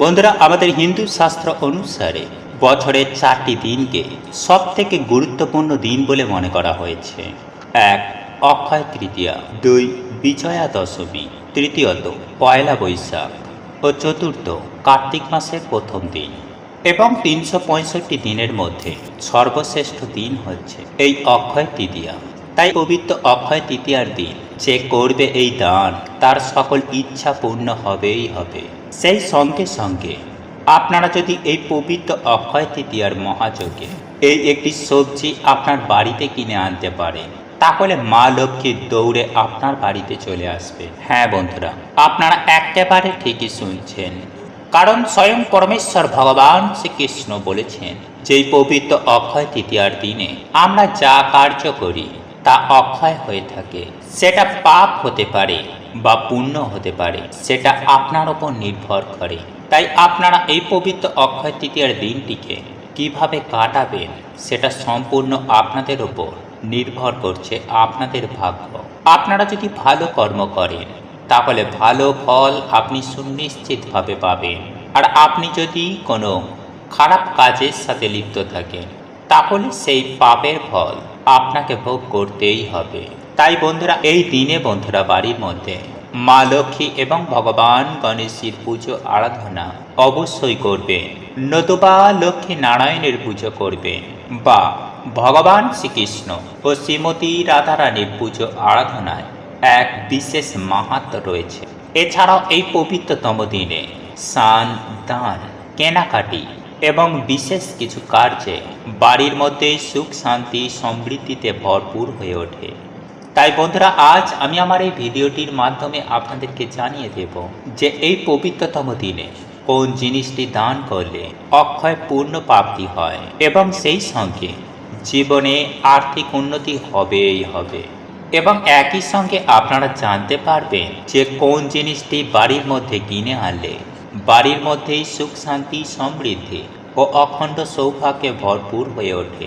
বন্ধুরা, আমাদের হিন্দু শাস্ত্র অনুসারে বছরের চারটি দিনকে সব থেকে গুরুত্বপূর্ণ দিন বলে মনে করা হয়েছে। এক, অক্ষয় তৃতীয়া, দুই, বিজয়া দশমী, তৃতীয়ত, পয়লা বৈশাখ ও চতুর্থ, কার্তিক মাসের প্রথম দিন এবং তিনশো পঁয়ষট্টি দিনের মধ্যে সর্বশ্রেষ্ঠ দিন হচ্ছে এই অক্ষয় তৃতীয়া। তাই পবিত্র অক্ষয় তৃতীয়ার দিন যে করবে এই দান, তার সকল ইচ্ছা পূর্ণ হবেই হবে। সেই সঙ্গে সঙ্গে আপনারা যদি এই পবিত্র অক্ষয় তৃতীয়ার মহাযোগে এই একটি সবজি আপনার বাড়িতে কিনে আনতে পারেন, তাহলে মা লক্ষ্মী দৌড়ে আপনার বাড়িতে চলে আসবে। হ্যাঁ বন্ধুরা, আপনারা একেবারে ঠিকই শুনছেন। কারণ স্বয়ং পরমেশ্বর ভগবান শ্রীকৃষ্ণ বলেছেন যে পবিত্র অক্ষয় তৃতীয়ার দিনে আমরা যা কার্য করি তা অক্ষয় হয়ে থাকে, সেটা পাপ হতে পারে। বা পুণ্য হতে পারে, সেটা আপনার ওপর নির্ভর করে। তাই আপনারা এই পবিত্র অক্ষয় তৃতীয়ার দিনটিকে কীভাবে কাটাবেন, সেটা সম্পূর্ণ আপনাদের ওপর নির্ভর করছে আপনাদের ভাগ্য। আপনারা যদি ভালো কর্ম করেন, তাহলে ভালো ফল আপনি সুনিশ্চিতভাবে পাবেন। আর আপনি যদি কোনো খারাপ কাজের সাথে লিপ্ত থাকেন, তাহলে সেই পাপের ফল আপনাকে ভোগ করতেই হবে। তাই বন্ধুরা, এই দিনে বন্ধুরা বাড়ির মধ্যে মা লক্ষ্মী এবং ভগবান গণেশের পুজো আরাধনা অবশ্যই করবেন। নতুবা লক্ষ্মী নারায়ণের পুজো করবেন বা ভগবান শ্রীকৃষ্ণ ও শ্রীমতী রাধারানীর পুজো আরাধনায় এক বিশেষ মাহাত্ম রয়েছে। এছাড়াও এই পবিত্রতম দিনে স্নান, দান, কেনাকাটি এবং বিশেষ কিছু কার্যে বাড়ির মধ্যে সুখ, শান্তি, সমৃদ্ধিতে ভরপুর হয়ে ওঠে। তাই বন্ধুরা, আজ আমি আমার এই ভিডিওটির মাধ্যমে আপনাদেরকে জানিয়ে দেব যে এই পবিত্রতম দিনে কোন জিনিসটি দান করলে অক্ষয় পূর্ণ প্রাপ্তি হয় এবং সেই সঙ্গে জীবনে আর্থিক উন্নতি হবেই হবে। এবং একই সঙ্গে আপনারা জানতে পারবেন যে কোন জিনিসটি বাড়ির মধ্যে কিনে আনলে বাড়ির মধ্যেই সুখ শান্তি সমৃদ্ধি ও অখণ্ড সৌভাগ্যে ভরপুর হয়ে ওঠে।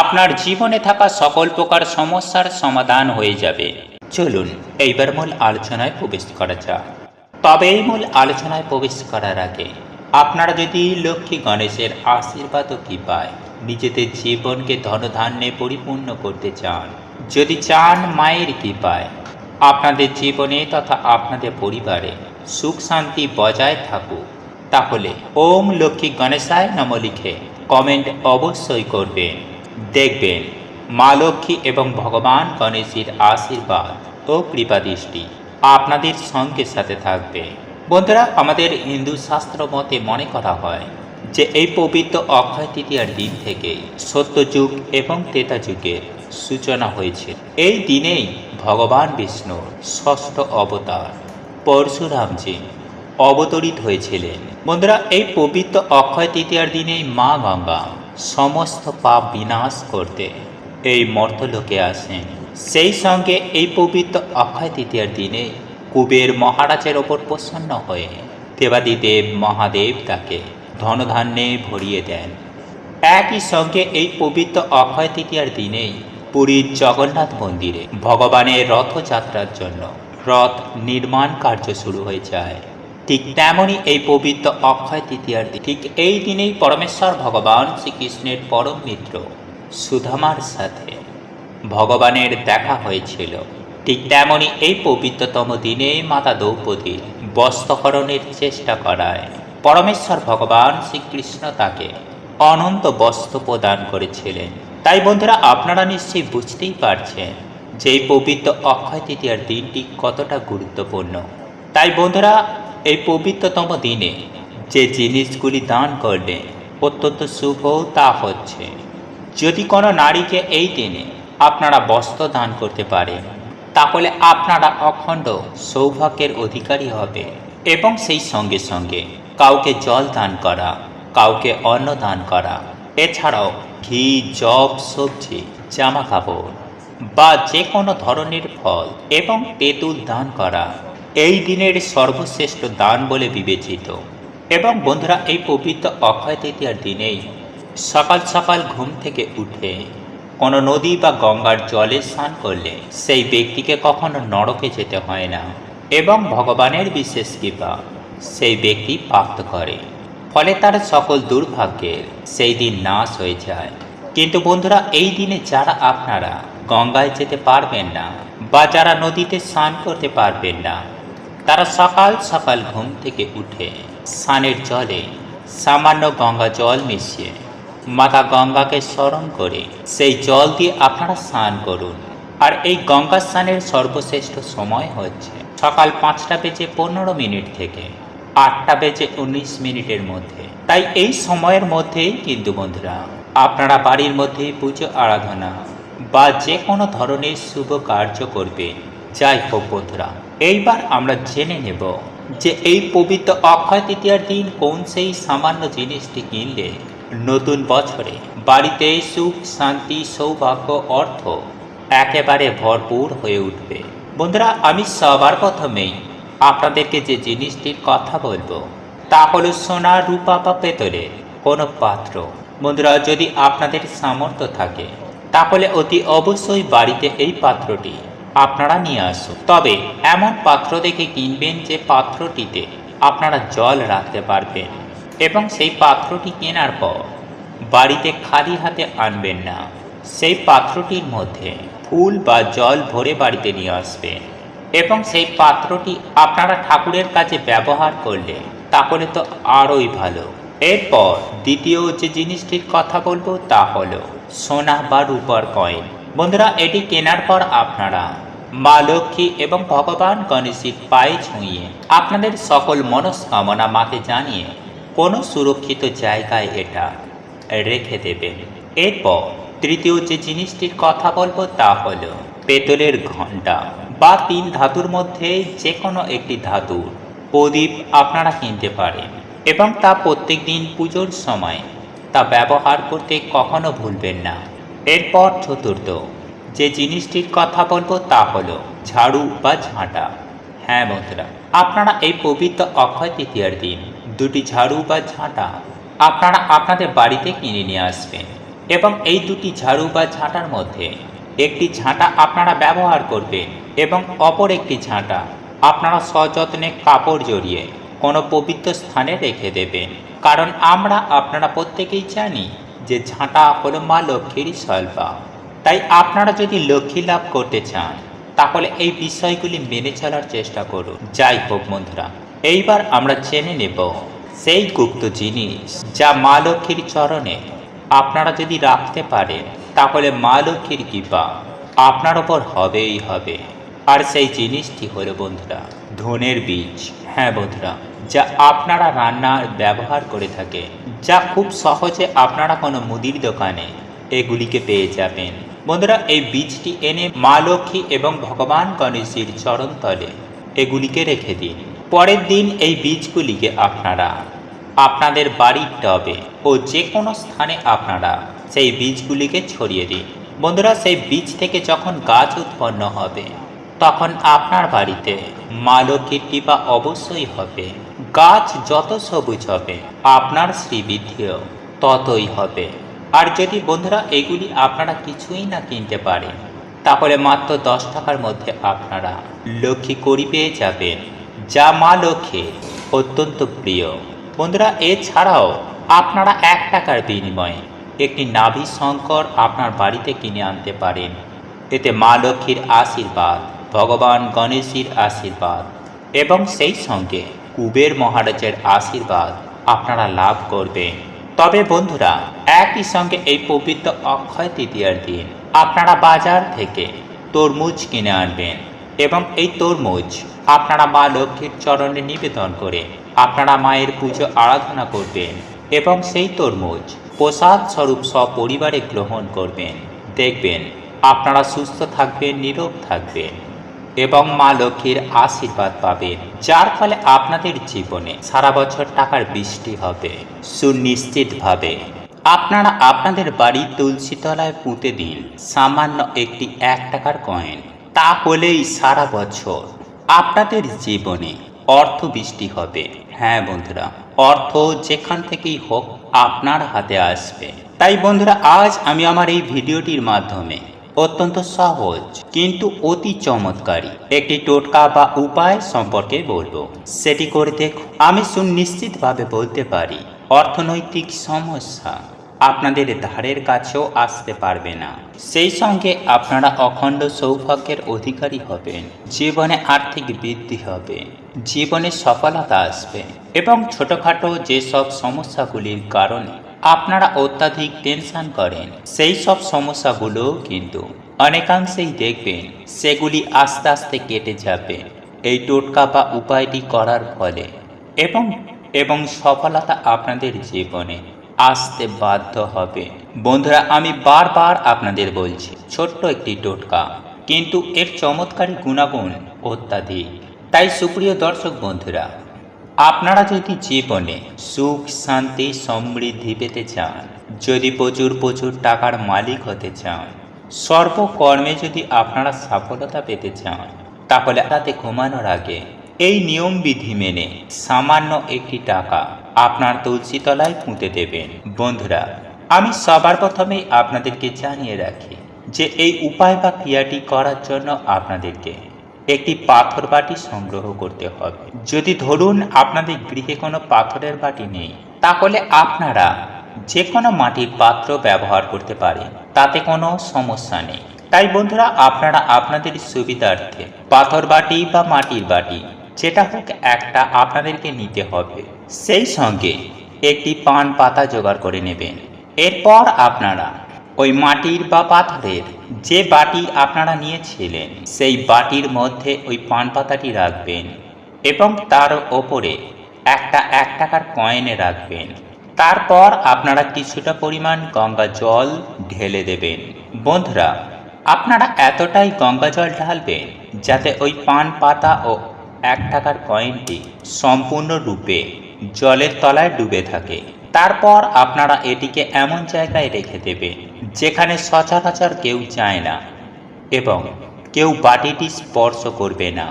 আপনার জীবনে থাকা সকল প্রকার সমস্যার সমাধান হয়ে যাবে। চলুন, এইবার মূল আলোচনায় প্রবেশ করা যাক। তবে এই মূল আলোচনায় প্রবেশ করার আগে, আপনারা যদি লক্ষ্মী গণেশের আশীর্বাদ ও কৃপায় নিজেদের জীবনকে ধনধান্যে পরিপূর্ণ করতে চান, যদি চান মায়ের কৃপায়, আপনাদের জীবনে তথা আপনাদের পরিবারে সুখ শান্তি বজায় থাকুক, তাহলে ওম লক্ষ্মী গণেশায় নম লিখে কমেন্ট অবশ্যই করবেন। দেখবেন, মা লক্ষ্মী এবং ভগবান গণেশের আশীর্বাদ ও কৃপাদৃষ্টি আপনাদের সঙ্গে সাথে থাকবে। বন্ধুরা, আমাদের হিন্দু শাস্ত্র মতে মনে করা হয় যে এই পবিত্র অক্ষয় তৃতীয়ার দিন থেকে সত্যযুগ এবং ত্রেতা যুগের সূচনা হয়েছে। এই দিনেই ভগবান বিষ্ণুর ষষ্ঠ অবতার পরশুরামজি অবতরিত হয়েছিলেন। বন্ধুরা, এই পবিত্র অক্ষয় তৃতীয়ার দিনেই মা গঙ্গা সমস্ত পাপ বিনাশ করতে এই মর্তলোকে আসেন। সেই সঙ্গে এই পবিত্র অক্ষয় তৃতীয়ার দিনে কুবের মহারাজের ওপর প্রসন্ন হয়ে দেবাদিদেব মহাদেব তাকে ধনধান্যে ভরিয়ে দেন। একই সঙ্গে এই পবিত্র অক্ষয় তৃতীয়ার দিনেই পুরীর জগন্নাথ মন্দিরে ভগবানের রথযাত্রার জন্য রথ নির্মাণ কার্য শুরু হয়ে যায়। ঠিক তেমনই এই পবিত্র অক্ষয় তৃতীয়ার দিন। ঠিক এই দিনেই পরমেশ্বর ভগবান শ্রীকৃষ্ণের পরম মিত্র সুধামার সাথে ভগবানের দেখা হয়েছিল। ঠিক তেমনই এই পবিত্রতম দিনে মাতা দ্রৌপদী বস্ত্রহরণের চেষ্টা করায়। পরমেশ্বর ভগবান শ্রীকৃষ্ণ তাকে অনন্ত বস্ত্র প্রদান করেছিলেন। তাই বন্ধুরা, আপনারা নিশ্চয়ই বুঝতেই পারছেন যে এই পবিত্র অক্ষয় তৃতীয়ার দিনটি কতটা গুরুত্বপূর্ণ। তাই বন্ধুরা এই পবিত্রতম দিনে যে জিনিসগুলি দান করলে অত্যন্ত শুভ তা হচ্ছে। যদি কোনো নারীকে এই দিনে আপনারা বস্ত্র দান করতে পারেন, তাহলে আপনারা অখণ্ড সৌভাগ্যের অধিকারী হবে এবং সেই সঙ্গে সঙ্গে কাউকে জল দান করা, কাউকে অন্ন দান করা, এছাড়াও ঘি জব সবজি জামা কাপড় বা যে কোনো ধরনের ফল এবং তেঁতুল দান করা এই দিনের সর্বশ্রেষ্ঠ দান বলে বিবেচিত। এবং বন্ধুরা, এই পবিত্র অক্ষয় তৃতীয়ার দিনেই সকাল সকাল ঘুম থেকে উঠে কোনো নদী বা গঙ্গার জলে স্নান করলে সেই ব্যক্তিকে কখনো নরকে যেতে হয় না এবং ভগবানের বিশেষ কৃপা সেই ব্যক্তি প্রাপ্ত করে। ফলে তার সকল দুর্ভাগ্যের সেই দিন নাশ হয়ে যায়। কিন্তু বন্ধুরা, এই দিনে যারা আপনারা গঙ্গায় যেতে পারবেন না বা যারা নদীতে স্নান করতে পারবেন না তারা সকাল সকাল ঘুম থেকে উঠে স্নানের জলে সামান্য গঙ্গা জল মিশিয়ে মাতা গঙ্গাকে স্মরণ করে সেই জল দিয়ে আপনারা স্নান করুন। আর এই গঙ্গা স্নানের সর্বশ্রেষ্ঠ সময় হচ্ছে সকাল পাঁচটা বেজে পনেরো মিনিট থেকে আটটা বেজে উনিশ মিনিটের মধ্যে। তাই এই সময়ের মধ্যেই কিন্তু বন্ধুরা, আপনারা বাড়ির মধ্যে পুজো, আরাধনা বা যে কোনো ধরনের শুভ কার্য করবে যাই হোক বন্ধুরা এইবার আমরা জেনে নেব যে এই পবিত্র অক্ষয় তৃতীয়ার দিন কোন সেই সামান্য জিনিসটি কিনলে নতুন বছরে বাড়িতে সুখ, শান্তি, সৌভাগ্য, অর্থ একেবারে ভরপুর হয়ে উঠবে। বন্ধুরা, আমি সবার প্রথমেই আপনাদেরকে যে জিনিসটির কথা বলব, তা হলো সোনা রূপা বা পেতলের কোনো পাত্র। বন্ধুরা, যদি আপনাদের সামর্থ্য থাকে, তাহলে অতি অবশ্যই বাড়িতে এই পাত্রটি আপনারা নিয়ে আসুন। তবে এমন পাত্র দেখে কিনবেন যে পাত্রটিতে আপনারা জল রাখতে পারবেন এবং সেই পাত্রটি কেনার পর বাড়িতে খালি হাতে আনবেন না। সেই পাত্রটির মধ্যে ফুল বা জল ভরে বাড়িতে নিয়ে আসবেন এবং সেই পাত্রটি আপনারা ঠাকুরের কাছে ব্যবহার করলে তাহলে তো আরোই ভালো। এরপর দ্বিতীয় যে জিনিসটির কথা বলব তা হলো সোনা বা রূপার কয়েন বন্ধুরা, এটি কেনার পর আপনারা মা লক্ষ্মী এবং ভগবান গণেশের পায়ে ছুঁয়ে আপনাদের সকল মনস্কামনা মাকে জানিয়ে কোনো সুরক্ষিত জায়গায় এটা রেখে দেবেন। এরপর তৃতীয় যে জিনিসটির কথা বলব তা হলো পেতলের ঘণ্টা বা তিন ধাতুর মধ্যে যে কোনো একটি ধাতুর প্রদীপ আপনারা কিনতে পারেন এবং তা প্রত্যেক দিন পুজোর সময় তা ব্যবহার করতে কখনো ভুলবেন না। এরপর চতুর্থ, যে জিনিসটির কথা বলব তা হলো ঝাড়ু বা ঝাঁটা। হ্যাঁ বন্ধুরা, আপনারা এই পবিত্র অক্ষয় তৃতীয়ার দিন দুটি ঝাড়ু বা ঝাঁটা আপনারা আপনাদের বাড়িতে কিনে নিয়ে আসবেন এবং এই দুটি ঝাড়ু বা ঝাঁটার মধ্যে একটি ঝাঁটা আপনারা ব্যবহার করবেন এবং অপর একটি ঝাঁটা আপনারা সযত্নে কাপড় জড়িয়ে কোনো পবিত্র স্থানে রেখে দেবেন। কারণ আমরা, আপনারা প্রত্যেকেই জানি যে ঝাঁটা হলো মা লক্ষ্মীর সল্পা। তাই আপনারা যদি লক্ষ্মী লাভ করতে চান, তাহলে এই বিষয়গুলি মেনে চলার চেষ্টা করুন। যাই হোক বন্ধুরা, এইবার আমরা জেনে নেব সেই গুপ্ত জিনিস যা মা লক্ষ্মীর চরণে আপনারা যদি রাখতে পারেন, তাহলে মা লক্ষ্মীর কৃপা আপনার ওপর হবেই হবে। আর সেই জিনিসটি হলো বন্ধুরা, ধনের বীজ। হ্যাঁ বন্ধুরা, যা আপনারা রান্নার ব্যবহার করে থাকে, যা খুব সহজে আপনারা কোনো মুদির দোকানে এগুলিকে পেয়ে যাবেন। বন্ধুরা, এই বীজটি এনে মা লক্ষ্মী এবং ভগবান গণেশের চরণতলে এগুলিকে রেখে দিন। পরের দিন এই বীজগুলিকে আপনারা আপনাদের বাড়ির টবে ও যে কোনো স্থানে আপনারা সেই বীজগুলিকে ছড়িয়ে দিন। বন্ধুরা, সেই বীজ থেকে যখন গাছ উৎপন্ন হবে তখন আপনার বাড়িতে মা লক্ষ্মীর কৃপা অবশ্যই হবে। গাছ যত সবুজ হবে, আপনার শ্রীবৃদ্ধিও ততই হবে। আর যদি বন্ধুরা এগুলি আপনারা কিছুই না কিনতে পারেন, তাহলে মাত্র দশ টাকার মধ্যে আপনারা লক্ষ্মী করি পেয়ে যাবেন, যা মা লক্ষ্মীর অত্যন্ত প্রিয়। বন্ধুরা, এছাড়াও আপনারা এক টাকার বিনিময়ে একটি নাভি শঙ্কর আপনার বাড়িতে কিনে আনতে পারেন। এতে মা লক্ষ্মীর আশীর্বাদ ভগবান গণেশের আশীর্বাদ এবং সেই সঙ্গে কুবের মহারাজের আশীর্বাদ আপনারা লাভ করবেন। তবে বন্ধুরা, একই সঙ্গে এই পবিত্র অক্ষয় তৃতীয়ার দিন আপনারা বাজার থেকে তরমুজ কিনে আনবেন এবং এই তরমুজ আপনারা মা লক্ষ্মীর চরণে নিবেদন করে আপনারা মায়ের পুজো আরাধনা করবেন এবং সেই তরমুজ প্রসাদ স্বরূপ সপরিবারে গ্রহণ করবেন। দেখবেন, আপনারা সুস্থ থাকবেন, নীরব থাকবেন। এবং মা লক্ষ্মীর আশীর্বাদ পাবেন, যার ফলে আপনাদের জীবনে সারা বছর টাকার বৃষ্টি হবে, সুনিশ্চিতভাবে। আপনারা আপনাদের বাড়ির তুলসী তলায় পুঁতে দিন সামান্য একটি এক টাকার কয়েন তা তাহলেই সারা বছর আপনাদের জীবনে অর্থ বৃষ্টি হবে। হ্যাঁ বন্ধুরা, অর্থ যেখান থেকেই হোক আপনার হাতে আসবে। তাই বন্ধুরা, আজ আমি আমার এই ভিডিওটির মাধ্যমে অত্যন্ত সহজ, কিন্তু অতি চমৎকারী। একটি টোটকা বা উপায় সম্পর্কে বলব। সেটি করে দেখুন, আমি সুনিশ্চিতভাবে বলতে পারি, অর্থনৈতিক সমস্যা আপনাদের ধারের কাছেও আসতে পারবে না। সেই সঙ্গে আপনারা অখণ্ড সৌভাগ্যের অধিকারী হবেন, জীবনে আর্থিক বৃদ্ধি হবে, জীবনে সফলতা আসবে এবং ছোটখাটো যেসব সমস্যাগুলির কারণে আপনারা অত্যাধিক টেনশন করেন। সেই সব সমস্যাগুলো কিন্তু অনেকাংশেই দেখবেন সেগুলি আস্তে আস্তে কেটে যাবে। এই টোটকা বা উপায়টি করার ফলে। এবং এবং সফলতা আপনাদের জীবনে আসতে বাধ্য হবে। বন্ধুরা, আমি বারবার আপনাদের বলছি, ছোট্ট একটি টোটকা। কিন্তু এর চমৎকারী গুণাগুণ অত্যাধিক। তাই সুপ্রিয় দর্শক বন্ধুরা আপনারা যদি জীবনে সুখ, শান্তি, সমৃদ্ধি পেতে চান, যদি প্রচুর প্রচুর টাকার মালিক হতে চান, সর্বকর্মে যদি আপনারা সফলতা পেতে চান, তাহলে রাতে ঘুমানোর আগে এই নিয়ম বিধি মেনে সামান্য একটি টাকা আপনার তলায় পুঁতে দেবেন। বন্ধুরা, আমি সবার প্রথমেই আপনাদেরকে জানিয়ে রাখি যে এই উপায় বা ক্রিয়াটি করার জন্য আপনাদেরকে একটি পাথর বাটি সংগ্রহ করতে হবে। যদি ধরুন আপনাদের গৃহে কোনো পাথরের বাটি নেই, তাহলে আপনারা যে কোনো মাটির পাত্র ব্যবহার করতে পারেন, তাতে কোনো সমস্যা নেই। তাই বন্ধুরা, আপনারা আপনাদের সুবিধার্থে পাথর বাটি বা মাটির বাটি, যেটা হোক একটা আপনাদেরকে নিতে হবে। সেই সঙ্গে একটি পান পাতা জোগাড় করে নেবেন। এরপর আপনারা ওই মাটির বা পাথরের যে বাটি আপনারা নিয়েছিলেন, সেই বাটির মধ্যে ওই পান পাতাটি রাখবেন এবং তার ওপরে একটা এক টাকার কয়েনে রাখবেন। তারপর আপনারা কিছুটা পরিমাণ গঙ্গা জল ঢেলে দেবেন। বন্ধুরা, আপনারা এতটাই গঙ্গা জল ঢালবেন যাতে ওই পান পাতা ও এক টাকার কয়েনটি সম্পূর্ণরূপে জলের তলায় ডুবে থাকে। তারপর আপনারা এটিকে এমন জায়গায় রেখে দেবে যেখানে সচরাচর কেউ যায় না এবং কেউ বাটিটি স্পর্শ করবে না।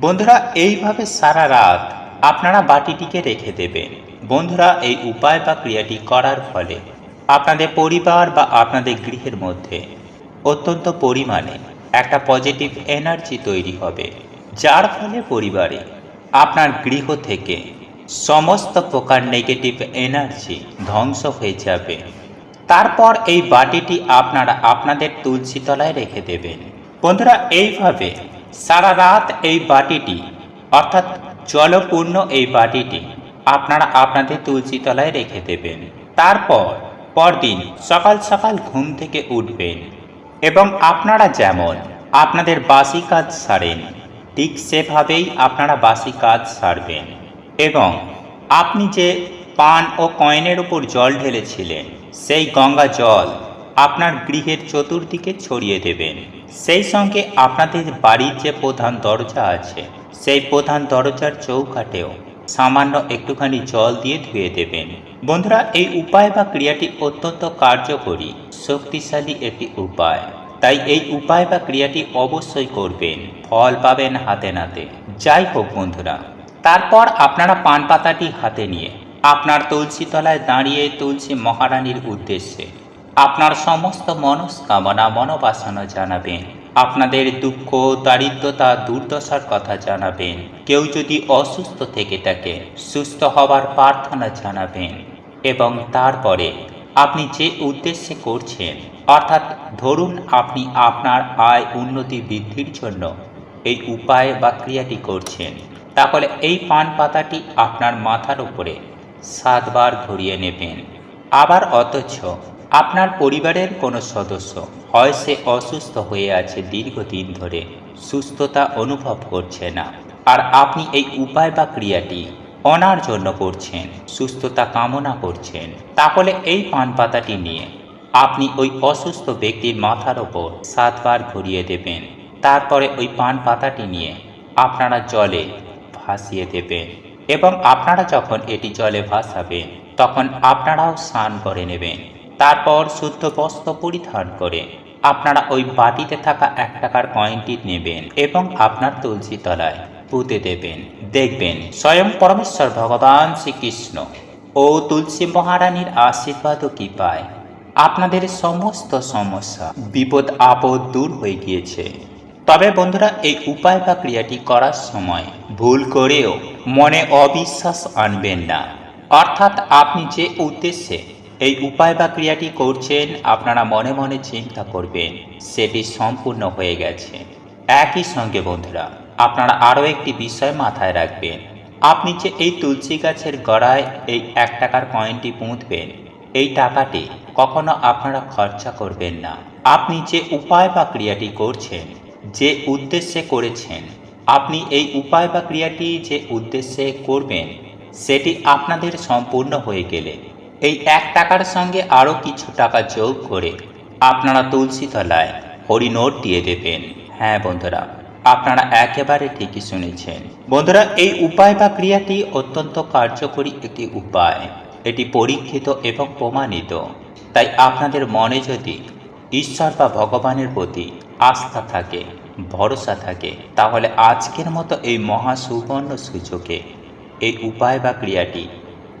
বন্ধুরা, এইভাবে সারা রাত আপনারা বাটিটিকে রেখে দেবেন। বন্ধুরা, এই উপায় বা ক্রিয়াটি করার ফলে আপনাদের পরিবার বা আপনাদের গৃহের মধ্যে অত্যন্ত পরিমাণে একটা পজিটিভ এনার্জি তৈরি হবে। যার ফলে পরিবারে আপনার গৃহ থেকে সমস্ত প্রকার নেগেটিভ এনার্জি ধ্বংস হয়ে যাবে। তারপর এই বাটিটি আপনারা আপনাদের তুলসী তলায় রেখে দেবেন। বন্ধুরা, এইভাবে সারা রাত এই বাটিটি, অর্থাৎ জলপূর্ণ এই বাটিটি আপনারা আপনাদের তুলসী তলায় রেখে দেবেন। তারপর পরদিন সকাল সকাল ঘুম থেকে উঠবেন এবং আপনারা যেমন আপনাদের বাসি কাজ সারেন, ঠিক সেভাবেই আপনারা বাসি কাজ সারবেন। এবং আপনি যে পান ও কয়েনের উপর জল ঢেলেছিলেন, সেই গঙ্গা জল আপনার গৃহের চতুর্দিকে ছড়িয়ে দেবেন। সেই সঙ্গে আপনাদের বাড়ির যে প্রধান দরজা আছে, সেই প্রধান দরজার চৌকাটেও সামান্য একটুখানি জল দিয়ে ধুয়ে দেবেন। বন্ধুরা, এই উপায় বা ক্রিয়াটি অত্যন্ত কার্যকরী, শক্তিশালী একটি উপায়। তাই এই উপায় বা ক্রিয়াটি অবশ্যই করবেন, ফল পাবেন হাতে নাতে। যাই হোক বন্ধুরা তারপর আপনারা পান পাতাটি হাতে নিয়ে আপনার তুলসী তলায় দাঁড়িয়ে তুলসী মহারানীর উদ্দেশ্যে আপনার সমস্ত মনস্কামনা, মনোবাসনা জানাবেন। আপনাদের দুঃখ, দারিদ্রতা, দুর্দশার কথা জানাবেন। কেউ যদি অসুস্থ থেকে থাকে, সুস্থ হবার প্রার্থনা জানাবেন। এবং তারপরে আপনি যে উদ্দেশ্যে করছেন, অর্থাৎ ধরুন আপনি আপনার আয় উন্নতি বৃদ্ধির জন্য এই উপায় বা ক্রিয়াটি করছেন তাহলে এই পান পাতাটি আপনার মাথার উপরে সাতবার ঘুরিয়ে নেবেন। আবার অথচ আপনার পরিবারের কোনো সদস্য হয় সে অসুস্থ হয়ে আছে দীর্ঘদিন ধরে, সুস্থতা অনুভব করছে না। আর আপনি এই উপায় বা ক্রিয়াটি অনার জন্য করছেন, সুস্থতা কামনা করছেন, তাহলে এই পান পাতাটি নিয়ে আপনি ওই অসুস্থ ব্যক্তির মাথার ওপর সাতবার ঘুরিয়ে দেবেন। তারপরে ওই পান পাতাটি নিয়ে আপনারা জলে ভাসিয়ে দেবেন এবং আপনারা যখন এটি জলে ভাসাবেন তখন আপনারাও স্নান করে নেবেন। তারপর শুদ্ধ বস্ত্র পরিধান করে আপনারা ওই বাটিতে থাকা এক টাকার কয়েনটি নেবেন এবং আপনার তুলসী তলায় পুঁতে দেবেন। দেখবেন, স্বয়ং পরমেশ্বর ভগবান শ্রীকৃষ্ণ ও তুলসী মহারানীর আশীর্বাদও কি পায়। আপনাদের সমস্ত সমস্যা, বিপদ, আপদ দূর হয়ে গিয়েছে। তবে বন্ধুরা, এই উপায় বা ক্রিয়াটি করার সময় ভুল করেও মনে অবিশ্বাস আনবেন না। অর্থাৎ আপনি যে উদ্দেশ্যে এই উপায় বা ক্রিয়াটি করছেন, আপনারা মনে মনে চিন্তা করবেন, সেটি সম্পূর্ণ হয়ে গেছে। একই সঙ্গে বন্ধুরা, আপনারা আরও একটি বিষয় মাথায় রাখবেন। আপনি যে এই তুলসী গাছের গড়ায় এই এক টাকার কয়েনটি পুঁতবেন, এই টাকাটি কখনো আপনারা খরচা করবেন না। আপনি যে উপায় বা ক্রিয়াটি করছেন যে উদ্দেশ্যে করেছেন, আপনি এই উপায় বা ক্রিয়াটি যে উদ্দেশ্যে করবেন, সেটি আপনাদের সম্পূর্ণ হয়ে গেলে। এই এক টাকার সঙ্গে আরও কিছু টাকা যোগ করে আপনারা তুলসী তলায় হরিনোট দিয়ে দেবেন। হ্যাঁ বন্ধুরা, আপনারা একেবারে ঠিকই শুনেছেন। বন্ধুরা, এই উপায় বা ক্রিয়াটি অত্যন্ত কার্যকরী একটি উপায়। এটি পরীক্ষিত এবং প্রমাণিত। তাই আপনাদের মনে যদি ঈশ্বর বা ভগবানের প্রতি আস্থা থাকে, ভরসা থাকে, তাহলে আজকের মতো এই মহা সুবর্ণ সুযোগে এই উপায় বা ক্রিয়াটি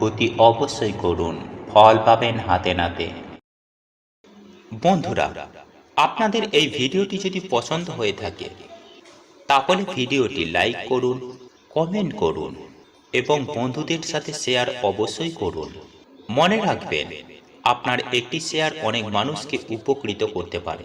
অতি অবশ্যই করুন, ফল পাবেন হাতে নাতে। বন্ধুরা, আপনাদের এই ভিডিওটি যদি পছন্দ হয়ে থাকে, তাহলে ভিডিওটি লাইক করুন, কমেন্ট করুন এবং বন্ধুদের সাথে শেয়ার অবশ্যই করুন। মনে রাখবেন, আপনার একটি শেয়ার অনেক মানুষকে উপকৃত করতে পারে।